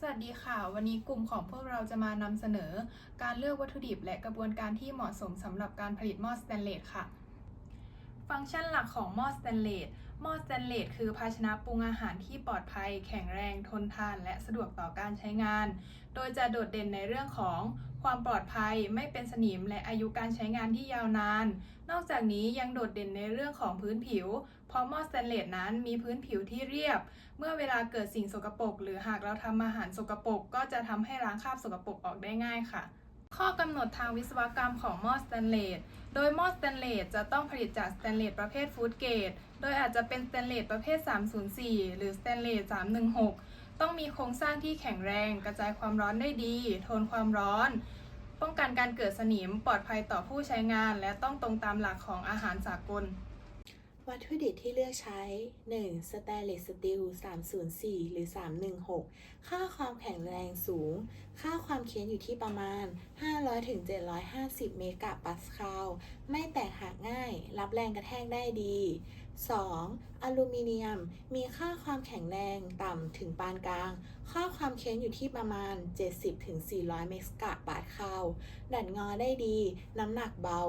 สวัสดีค่ะ วันนี้กลุ่มของพวกเราจะมานำเสนอ การเลือกวัตถุดิบและกระบวนการที่เหมาะสมสำหรับการผลิตหม้อสแตนเลสค่ะ ฟังก์ชันหลักของหม้อสแตนเลส หม้อสแตนเลสคือภาชนะปรุงอาหารที่ปลอดภัย แข็งแรงทนทาน และสะดวกต่อการใช้งาน โดยจะโดดเด่นในเรื่องของความปลอดภัยไม่เป็นสนิมและอายุการใช้งานที่ยาวนาน นอกจากนี้ยังโดดเด่นในเรื่องของพื้นผิว เพราะหม้อสแตนเลสนั้นมีพื้นผิวที่เรียบ เมื่อเวลาเกิดสิ่งสกปรกหรือหากเราทำอาหารสกปรกก็จะทำให้ล้างคราบสกปรกออกได้ง่ายค่ะ ข้อกำหนดทางวิศวกรรมของหม้อสแตนเลส โดยหม้อสแตนเลสจะต้องผลิตจากสแตนเลสประเภทฟู้ดเกรด โดยอาจจะเป็นสแตนเลสประเภท 304 หรือสแตนเลส 316 ต้องมีโครงสร้างที่แข็งแรง กระจายความร้อนได้ดี ทนความร้อน ป้องกันการเกิดสนิม ปลอดภัยต่อผู้ใช้งาน และต้องตรงตามหลักของอาหารสากล วัตถุดิบที่เลือกใช้ 1. สแตนเลสสตีล304 หรือ 316 ค่าความแข็งแรงสูง ค่าความเค้นอยู่ที่ประมาณ 500ถึง750 เมกะปัสคาล ไม่แตกหักง่าย รับแรงกระแทกได้ดี 2. อลูมิเนียม มีค่าความแข็งแรงต่ำถึงปานกลาง ค่าความเค้นอยู่ที่ประมาณ 70ถึง400 เมกะปัสคาล ดัดงอได้ดี น้ำหนักเบา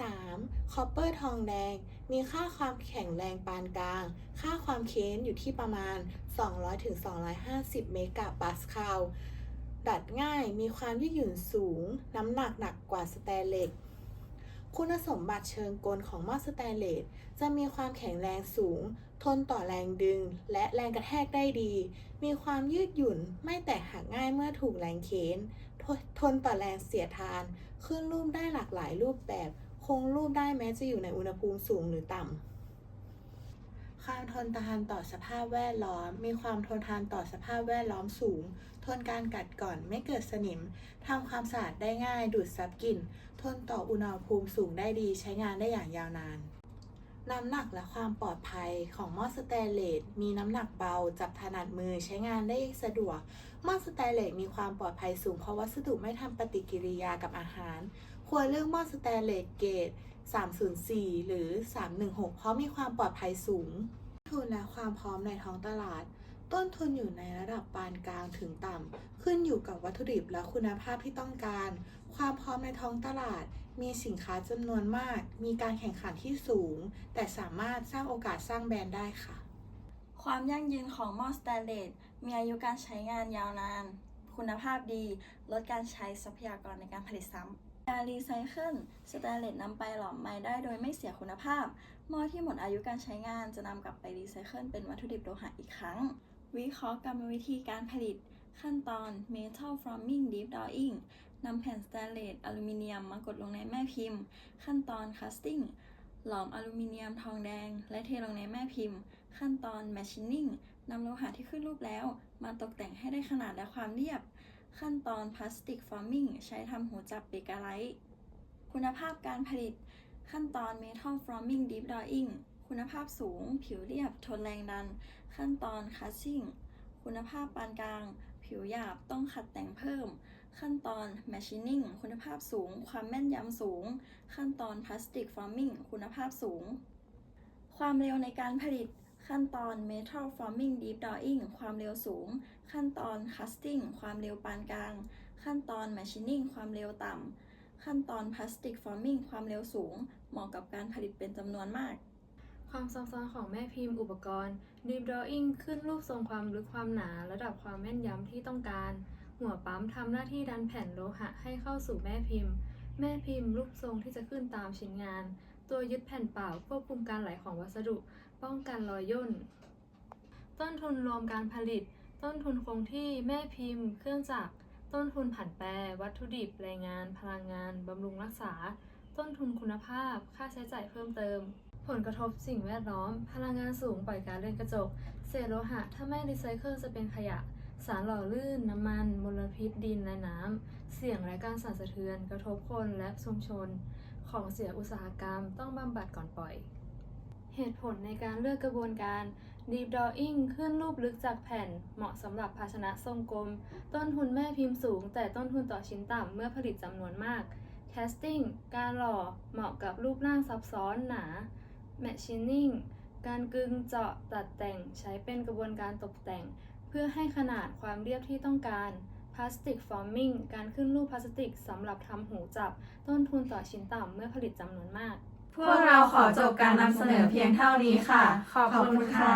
3. คอปเปอร์ทองแดง มีค่าความแข็งแรงปานกลาง ค่าความเค้นอยู่ที่ประมาณ 200-250 เมกะปัสคาล ดัดง่ายมีความยืดหยุ่นสูง น้ำหนักหนักกว่าสแตนเลสคุณสมบัติเชิงกลของหม้อสแตนเลสจะมีความแข็งแรงสูง ทนต่อแรงดึง และแรงกระแทกได้ดี มีความยืดหยุ่นไม่แตกหักง่ายเมื่อถูกแรงเค้นทนทนต่อแรงเสียดทาน ขึ้นรูปได้หลากหลายรูปแบบ คงรูปได้แม้จะอยู่ในอุณหภูมิสูงหรือต่ำ ความทนทานต่อสภาพแวดล้อม มีความทนทานต่อสภาพแวดล้อมสูง ทนการกัดก่อนไม่เกิดสนิม ทำความสะอาดได้ง่าย ดูดซับกลิ่น ทนต่ออุณหภูมิสูงได้ดี ใช้งานได้อย่างยาวนาน น้ำหนักและความปลอดภัยของหม้อสแตนเลสมีน้ำหนักเบา จับถนัดมือใช้งานได้สะดวกหม้อสแตนเลสมีความปลอดภัยสูงเพราะวัสดุไม่ทำปฏิกิริยากับอาหาร ควรเลือกหม้อสแตนเลสเกรด304 หรือ 316 เพราะมีความปลอดภัยสูง ทุนและความพร้อมในท้องตลาด ต้นทุนอยู่ในระดับปานกลางถึงต่ำ ขึ้นอยู่กับวัตถุดิบและคุณภาพที่ต้องการ ความพร้อมในท้องตลาด มีสินค้าจำนวนมาก มีการแข่งขันที่สูง แต่สามารถสร้างโอกาสสร้างแบรนด์ได้ค่ะ ความยั่งยืนของหม้อสแตนเลสมีอายุการใช้งานยาวนาน คุณภาพดี ลดการใช้ทรัพยากรในการผลิตซ้ำการรีไซเคิลสแตนเลสนำไปหลอมใหม่ได้โดยไม่เสียคุณภาพ หม้อที่หมดอายุการใช้งานจะนำกลับไปรีไซเคิลเป็นวัตถุดิบโลหะอีกครั้ง วิเคราะห์กรรมวิธีการผลิต ขั้นตอน Metal Forming Deep Drawing นำแผ่นสแตนเลสอลูมิเนียมมากดลงในแม่พิมพ์ ขั้นตอน Casting หลอมอลูมิเนียมทองแดง และเทลงในแม่พิมพ์ ขั้นตอน Machining นำโลหะที่ขึ้นรูปแล้ว มาตกแต่งให้ได้ขนาดและความเรียบ ขั้นตอน Plastic Forming ใช้ทำหูจับเบกาไลท์คุณภาพการผลิต ขั้นตอน Metal Forming Deep Drawing คุณภาพสูง ผิวเรียบ ทนแรงดัน ขั้นตอน Casting คุณภาพปานกลาง ผิวหยาบต้องขัดแต่งเพิ่ม ขั้นตอน Machining คุณภาพสูง ความแม่นยำสูง ขั้นตอน Plastic Forming คุณภาพสูง ความเร็วในการผลิต ขั้นตอน Metal Forming Deep Drawing ความเร็วสูง ขั้นตอน Casting ความเร็วปานกลาง ขั้นตอน Machining ความเร็วต่ำ ขั้นตอน Plastic Forming ความเร็วสูง เหมาะกับการผลิตเป็นจำนวนมาก ความซับซ้อนของแม่พิมพ์อุปกรณ์ Deep Drawing ขึ้นรูปทรงความลึกความหนา ระดับความแม่นยำที่ต้องการ หัวปั๊มทำหน้าที่ดันแผ่นโลหะให้เข้าสู่แม่พิมพ์ แม่พิมพ์รูปทรงที่จะขึ้นตามชิ้นงาน ตัวยึดแผ่นเปล่าควบคุมการไหลของวัสดุ ป้องกันรอยย่น ต้นทุนรวมการผลิต ต้นทุนคงที่แม่พิมพ์ เครื่องจักร ต้นทุนผันแปร วัตถุดิบ แรงงาน พลังงาน บำรุงรักษา ต้นทุนคุณภาพ ค่าใช้จ่ายเพิ่มเติมผลกระทบสิ่งแวดล้อม พลังงานสูงปล่อยก๊าซเรือนกระจก เศษโลหะ ถ้าไม่รีไซเคิลจะเป็นขยะ สารหล่อลื่นน้ำมัน มลพิษดินและน้ำ เสี่ยงและการสั่นสะเทือนกระทบคนและชุมชน ของเสียอุตสาหกรรมต้องบำบัดก่อนปล่อย เหตุผลในการเลือกกระบวนการ Deep Drawing ขึ้นรูปลึกจากแผ่น เหมาะสำหรับภาชนะทรงกลม ต้นทุนแม่พิมพ์สูง แต่ต้นทุนต่อชิ้นต่ำเมื่อผลิตจำนวนมาก Casting การหล่อเหมาะกับรูปร่างซับซ้อนหนา Machining การกึงเจาะตัดแต่งใช้เป็นกระบวนการตกแต่ง เพื่อให้ขนาดความเรียบที่ต้องการพลาสติกฟอร์มิงการขึ้นรูปพลาสติกสำหรับทำหูจับ ต้นทุนต่อชิ้นต่ำเมื่อผลิตจำนวนมาก พวกเราขอจบการนำเสนอเพียงเท่านี้ค่ะ ขอบคุณค่ะ